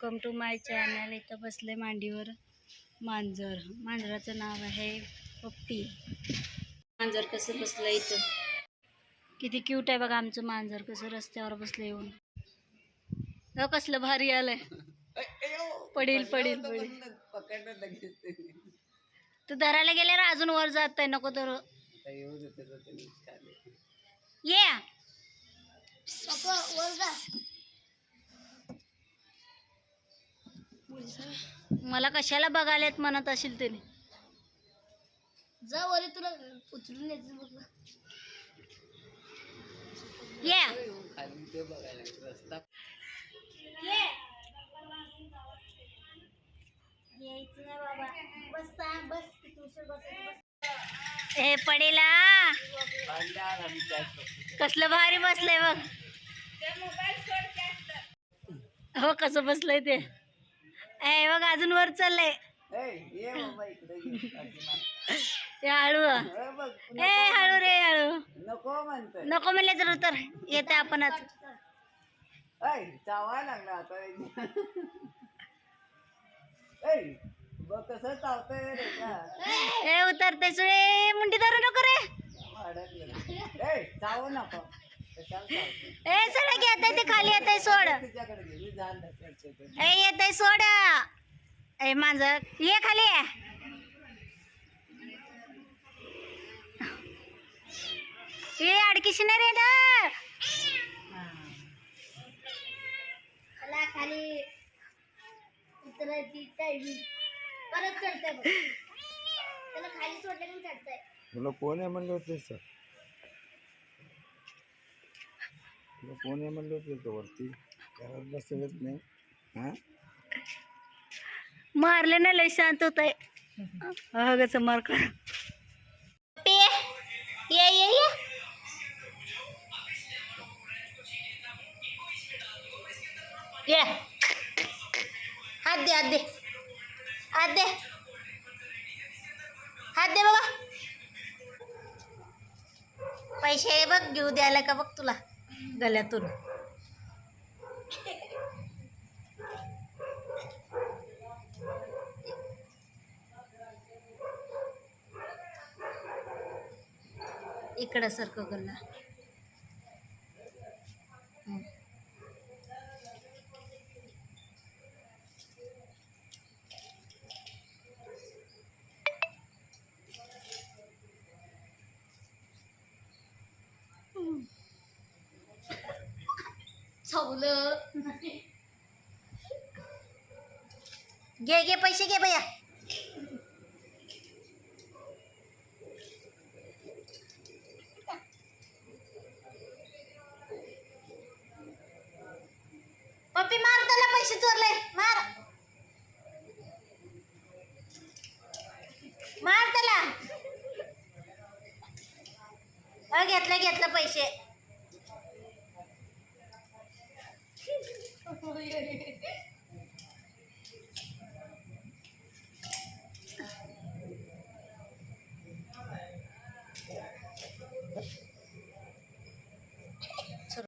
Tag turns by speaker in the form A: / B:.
A: Welcome to my channel इथं बसले मांडीवर मांजर. मांजराचं नाव आहे पप्पी. मांजर कसं बसलं इथं? किती क्यूट आहे बघा आमचं मांजर. कसं रस्त्यावर बसलं येऊन. हो कसलं भारी आलंय. पडील पडील पडील. तू धरायला गेल्यावर अजून वर जात आहे नको तर ये. मला कशाला बघायलात म्हणत असेल त्याने
B: जा वरे तुला उचलून येते बघ.
A: ये.
B: यायचं नाही बाबा. बस ता- बस. तू उशीर बसायचं, बस.
A: हे पडेला. कसलं भारी बसलंय बघ. हो कसं बसलंय ते? ए बघ अजून वर चाललंय. ते हळू. ए हळू रे हळू.
C: नको म्हणतोय.
A: नको म्हणले तर तर येते आपणच.
C: ऐ चावाय लागला आता. बघ कसं चावतंय रे
A: उतरते सुळे. मुंडी धरू नको रे.
C: चावू नको.
A: ए सडक येत आहे ते खाली येत आहे सोड. ए येत आहे सोड. ए मांजर ये खाली. ये. ए अडकीशी नाही रे ना
B: खाली. उतरायची टायमिंग परत चढतंय बघ. त्याला खाली सोडलं की चढतंय.
D: तुला कोण आहे म्हणलं होतं सर? कोण आहे म्हणलं होतं तो वरती घरात बसलच नाही हा
A: मारले ना लय शांत होत आहे अगच मार कर
B: ये ये ये
A: ये
B: हात दे हात दे हात दे हात दे बाबा
A: पैसे बघ घेऊ द्यायला का बघ तुला गल्यातून. इकडं सारखं गल्ला.
B: चावलं
A: घे घे पैसे घे भैया. पप्पी मार त्याला पैसे चोरले. मार. मार त्याला. घेतलं घेतलं पैसे. Oye,